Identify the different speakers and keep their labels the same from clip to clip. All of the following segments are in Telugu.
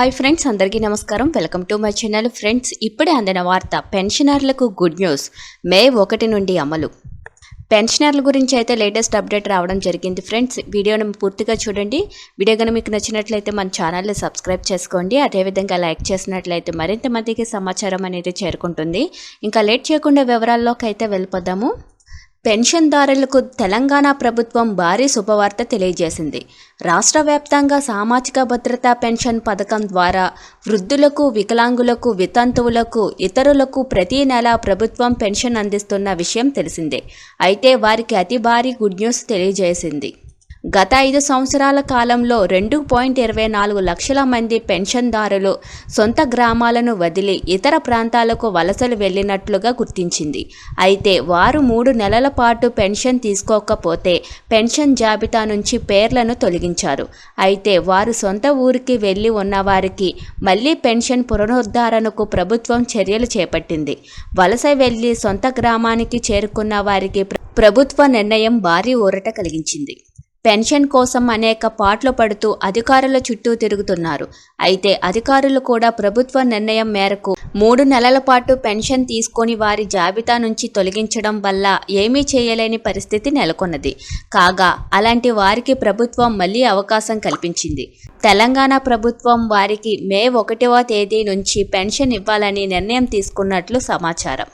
Speaker 1: హాయ్ ఫ్రెండ్స్ అందరికీ నమస్కారం. Welcome to my channel. Friends ఇప్పుడే అందిన వార్త పెన్షనర్లకు గుడ్ న్యూస్ మే ఒకటి నుండి అమలు. పెన్షనర్ల గురించి అయితే లేటెస్ట్ అప్డేట్ రావడం జరిగింది ఫ్రెండ్స్. వీడియోని పూర్తిగా చూడండి. వీడియో కనుక మీకు నచ్చినట్లయితే మన ఛానల్ని సబ్స్క్రైబ్ చేసుకోండి. అదేవిధంగా లైక్ చేసినట్లయితే మరింత మందికి సమాచారం అనేది చేరుకుంటుంది. ఇంకా లేట్ చేయకుండా వివరాల్లోకి అయితే వెళ్ళిపోదాము. పెన్షన్దారులకు తెలంగాణ ప్రభుత్వం భారీ శుభవార్త తెలియజేసింది. రాష్ట్ర వ్యాప్తంగా సామాజిక భద్రతా పెన్షన్ పథకం ద్వారా వృద్ధులకు వికలాంగులకు వితంతువులకు ఇతరులకు ప్రతి నెల ప్రభుత్వం పెన్షన్ అందిస్తున్న విషయం తెలిసిందే. అయితే వారికి అతి భారీ గుడ్ న్యూస్ తెలియజేసింది. గత ఐదు సంవత్సరాల కాలంలో రెండు పాయింట్ ఇరవై నాలుగు లక్షల మంది పెన్షన్దారులు సొంత గ్రామాలను వదిలి ఇతర ప్రాంతాలకు వలసలు వెళ్ళినట్లుగా గుర్తించింది. అయితే వారు మూడు నెలల పాటు పెన్షన్ తీసుకోకపోతే పెన్షన్ జాబితా నుంచి పేర్లను తొలగించారు. అయితే వారు సొంత ఊరికి వెళ్ళి ఉన్నవారికి మళ్ళీ పెన్షన్ పునరుద్ధరణకు ప్రభుత్వం చర్యలు చేపట్టింది. వలస వెళ్ళి సొంత గ్రామానికి చేరుకున్న వారికి ప్రభుత్వ నిర్ణయం భారీ ఊరట కలిగించింది. పెన్షన్ కోసం అనేక పాటలు పడుతూ అధికారుల చుట్టూ తిరుగుతున్నారు. అయితే అధికారులు కూడా ప్రభుత్వ నిర్ణయం మేరకు మూడు నెలల పాటు పెన్షన్ తీసుకొని వారి జాబితా నుంచి తొలగించడం వల్ల ఏమీ చేయలేని పరిస్థితి నెలకొన్నది. కాగా అలాంటి వారికి ప్రభుత్వం మళ్ళీ అవకాశం కల్పించింది. తెలంగాణ ప్రభుత్వం వారికి మే ఒకటవ తేదీ నుంచి పెన్షన్ ఇవ్వాలని నిర్ణయం తీసుకున్నట్లు సమాచారం.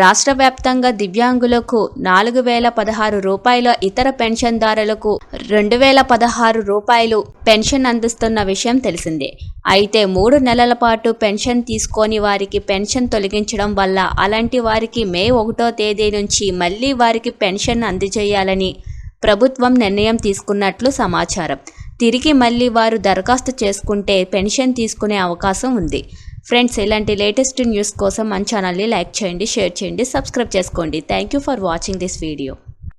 Speaker 1: రాష్ట్ర వ్యాప్తంగా దివ్యాంగులకు నాలుగు వేల పదహారు రూపాయల ఇతర పెన్షన్దారులకు రెండు వేల పదహారు రూపాయలు పెన్షన్ అందిస్తున్న విషయం తెలిసిందే. అయితే మూడు నెలల పాటు పెన్షన్ తీసుకొని వారికి పెన్షన్ తొలగించడం వల్ల అలాంటి వారికి మే ఒకటో తేదీ నుంచి మళ్ళీ వారికి పెన్షన్ అందజేయాలని ప్రభుత్వం నిర్ణయం తీసుకున్నట్లు సమాచారం. తిరిగి మళ్ళీ వారు దరఖాస్తు చేసుకుంటే పెన్షన్ తీసుకునే అవకాశం ఉంది. ఫ్రెండ్స్ ఇలాంటి లేటెస్ట్ న్యూస్ కోసం మన ఛానల్ని లైక్ చేయండి షేర్ చేయండి సబ్స్క్రైబ్ చేసుకోండి. Thank you for watching this video